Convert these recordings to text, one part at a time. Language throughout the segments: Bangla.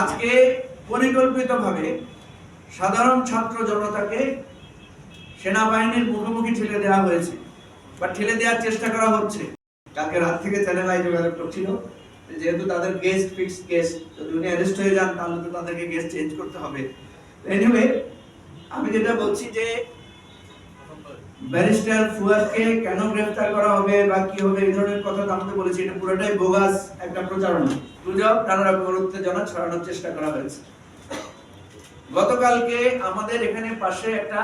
আজকে পরিকল্পিতভাবে সাধারণ ছাত্র জনতাকে সেনাবাহিনীর মুখোমুখি ঠেলে দেওয়া হয়েছে বা ঠেলে দেওয়ার চেষ্টা করা হচ্ছে। কালকে রাত থেকে চ্যানেল আই যোগাযোগ করছিল যেহেতু তাদের গেস্ট ফিক্স গেস্ট যদি উনি অ্যারেস্ট হয়ে যান, তাহলে তো তাদেরকে গেস্ট চেঞ্জ করতে হবে। এনিওয়ে আমি যেটা বলছি যে ব্যারিস্টার ফুয়াদকে কেন গ্রেফতার করা হবে বা কি হবে, এই ধরনের কথা তো আমাদের বলেছি, এটা পুরোটাই বোগাস একটা প্রচারণা। গুজব নানা রকমের উত্তেজনা ছড়ানোর চেষ্টা করা হয়েছে। গতকালকে আমাদের এখানে পাশে একটা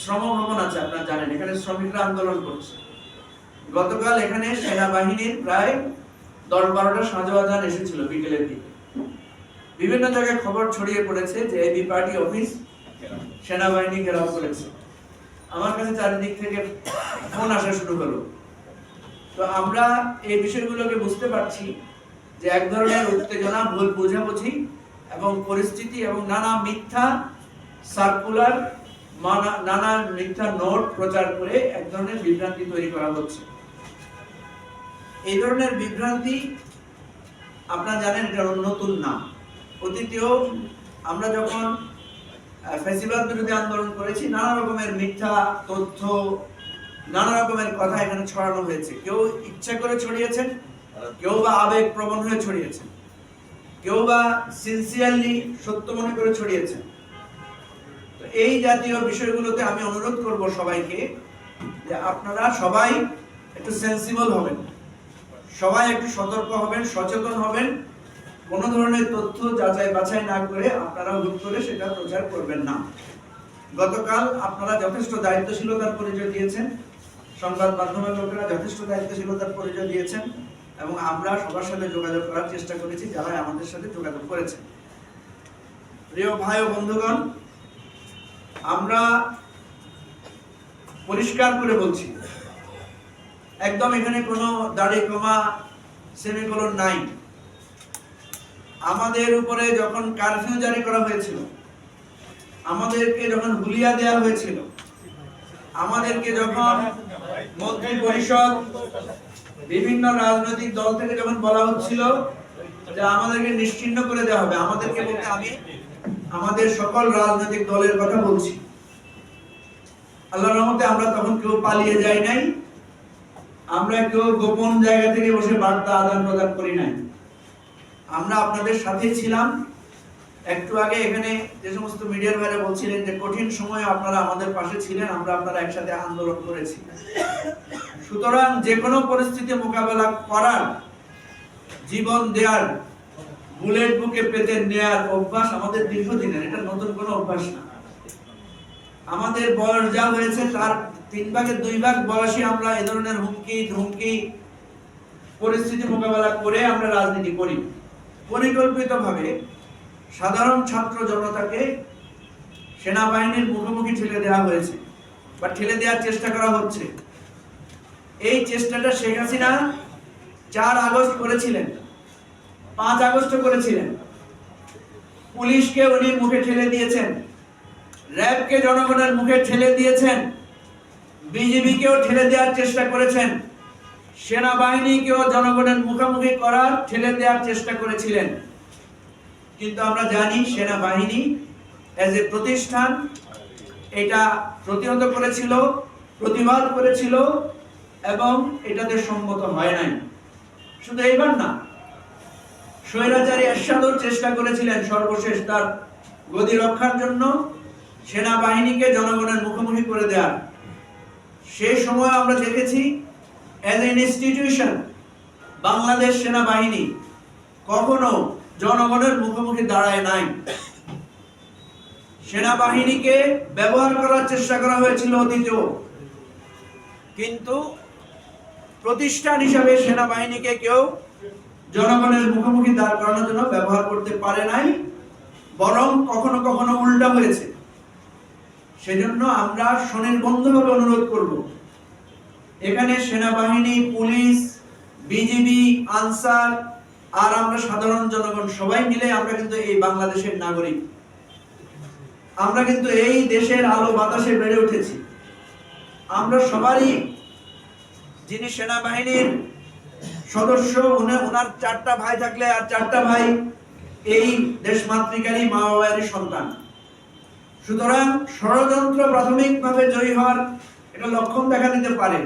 শ্রম ভবন আছে, আপনারা জানেন, এখানে শ্রমিকরা আন্দোলন করছে। গতকাল এখানে সেনাবাহিনীর প্রায় দশ বারোটা সাজোয়াজান এসেছিল বিকেলের দিকে। বিভিন্ন জায়গায় খবর ছড়িয়ে পড়েছে যে এবি পার্টি অফিস সেনাবাহিনী ঘেরাও করেছে। আমার কাছে চারিদিক থেকে ফোন আসা শুরু হলো। তো আমরা এই বিষয়গুলোকে বুঝতে পারছি যে এক ধরনের উত্তেজনা ভুল বোঝাবুঝি এবং পরিস্থিতি এবং নানা মিথ্যা সার্কুলার নানা মিথ্যা নোট প্রচার করে এক ধরনের বিভ্রান্তি তৈরি করা হচ্ছে। এই ধরনের বিভ্রান্তি আপনারা জানেন এটা নতুন নাম। অতীতেও আমরা যখন আহ, ফ্যাসিবাদ বিরোধী আন্দোলন করেছি নানা রকমের মিথ্যা তথ্য নানা রকমের কথা এখানে ছড়ানো হয়েছে। কেউ ইচ্ছা করে ছড়িয়েছেন কেউ বা আবেগ প্রবণ হয়ে ছড়িয়েছেন। কেউ বা সিনসিয়ারলি সত্য মনে করে ছড়িয়েছেন। তো এই জাতীয় বিষয়গুলোতে আমি অনুরোধ করব সবাইকে যে আপনারা সবাই একটু সেন্সিবল হবেন। সবাই একটু সতর্ক হবেন, সচেতন হবেন। কোনো ধরনের তথ্য যাচাই বাছাই না করে আপনারা হুট করে সেটা প্রচার করবেন না। গতকাল আপনারা যথেষ্ট দায়িত্বশীলতার পরিচয় দিয়েছেন। সংবাদ মাধ্যমের লোকেরা যথেষ্ট দায়িত্বশীলতার পরিচয় দিয়েছেন। এবং আমরা সবার সাথে যোগাযোগ করার চেষ্টা করেছি যারা আমাদের সাথে যোগাযোগ করেছেন প্রিয় ভাই ও বন্ধুগণ, আমরা পরিষ্কার করে বলছি, একদম এখানে কোনো দাড়ি কমা সেমিকোলন নাই। আমাদের উপরে যখন কারফিউ জারি করা হয়েছিল, আমাদেরকে যখন হুলিয়া দেওয়া হয়েছিল, আমাদেরকে যখন মন্ত্রী পরিষদ বিভিন্ন রাজনৈতিক দল থেকে যখন বলা হচ্ছিল যে আমাদেরকে নিশ্চিহ্ন করে দেওয়া হবে, আমাদেরকে বলতে আমি আমাদের সকল রাজনৈতিক দলের কথা বলছি। আল্লাহর রহমতে আমরা তখন কেউ পালিয়ে যাই নাই, আমরা কেউ গোপন জায়গা থেকে বসে বার্তা আদান প্রদান করি নাই। আমরা আপনাদের সাথে ছিলাম। একটু আগে এখানে যে সমস্ত মিডিয়ার ভাইরা বলছিলেন যে কঠিন সময়ে আপনারা আমাদের পাশে ছিলেন, আমরা আপনারা একসাথে আন্দোলন করেছি। সুতরাং যে কোনো পরিস্থিতি মোকাবেলা করার জীবন দেওয়ার বুলেট বুকে পেতে নেয়ার অভ্যাস আমাদের দীর্ঘদিনের, এটা নতুন কোনো অভ্যাস না। আমাদের বয়স যা হয়েছে তার তিন ভাগের দুই ভাগ বয়সে আমরা এ ধরনের হুমকি, ধুমকি পরিস্থিতি মোকাবেলা করে আমরা রাজনীতি করি। পরিকল্পিতভাবে সাধারণ ছাত্র জনতাকে সেনাবাহিনীর মুখোমুখি ঠেলে দেওয়া হয়েছে বা ঠেলে দেওয়ার চেষ্টা করা হচ্ছে। এই চেষ্টাটা শেখ হাসিনা চার আগস্ট করেছিলেন, পাঁচ আগস্ট করেছিলেন। পুলিশকে উনি মুখে ঠেলে দিয়েছেন, র্যাবকে জনগণের মুখে ঠেলে দিয়েছেন, বিজেপিকেও ঠেলে দেওয়ার চেষ্টা করেছেন, সেনাবাহিনীকেও জনগণের মুখোমুখি করার ঠেলে দেওয়ার চেষ্টা করেছিলেন। কিন্তু আমরা জানি সেনাবাহিনী এজ এ প্রতিষ্ঠান, এটা প্রতিহত করেছিল, প্রতিবাদ করেছিল এবং এটাতে সম্মত হয় নাই। শুধু এইবার না, স্বৈরাচারী এরশাদও চেষ্টা করেছিলেন সর্বশেষ তার গদি রক্ষার জন্য, সেনাবাহিনীকে জনগণের মুখোমুখি করে দেওয়ার। সেই সময় আমরা দেখেছি অ্যাজ এন ইনস্টিটিউশন বাংলাদেশ সেনাবাহিনী কখনো জনগণের মুখোমুখি দাঁড়ায় নাই। সেনাবাহিনীকে ব্যবহার করার চেষ্টা করা হয়েছিল অতীতেও। কিন্তু প্রতিষ্ঠান হিসাবে সেনাবাহিনীকে কেউ জনগণের মুখোমুখি দাঁড় করানোর জন্য ব্যবহার করতে পারে নাই, বরং কখনো কখনো উল্টা হয়েছে। সেজন্য আমরা স্বনির্বন্ধভাবে অনুরোধ করব, এখানে সেনাবাহিনী, পুলিশ, বিজিবি, আনসার, আর আমরা সাধারণ জনগণ সবাই মিলে আমরা কিন্তু এই বাংলাদেশের নাগরিক। আমরা কিন্তু এই দেশের আলো বাতাসে বেড়ে উঠেছি। আমরা সবারই যিনি সেনাবাহিনীর সদস্য, উনি ওনার চারটা ভাই থাকলে আর চারটা ভাই এই দেশমাতৃকারী মা বাবারই সন্তান। সুতরাং ষড়যন্ত্র প্রাথমিকভাবে জয়ী হওয়ার একটা লক্ষণ দেখা দিতে পারে।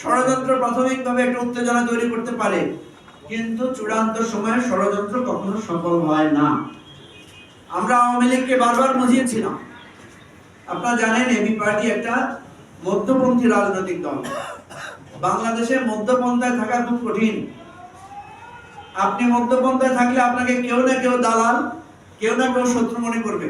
ষড়যন্ত্র প্রাথমিকভাবে একটা উত্তেজনা তৈরি করতে পারে। কিন্তু চূড়ান্ত সময়ে ষড়যন্ত্র কখনো সফল হয় না। আমরা আওয়ামী লীগকে বারবার বুঝিয়েছিলাম আপনারা জানেন, এবি পার্টি একটা মধ্যপন্থী রাজনৈতিক দল। বাংলাদেশে মধ্যপন্থায় থাকা খুব কঠিন। আপনি মধ্যপন্থায় থাকলে আপনাকে কেউ না কেউ দালাল, কেউ না কেউ শত্রু মনে করবে।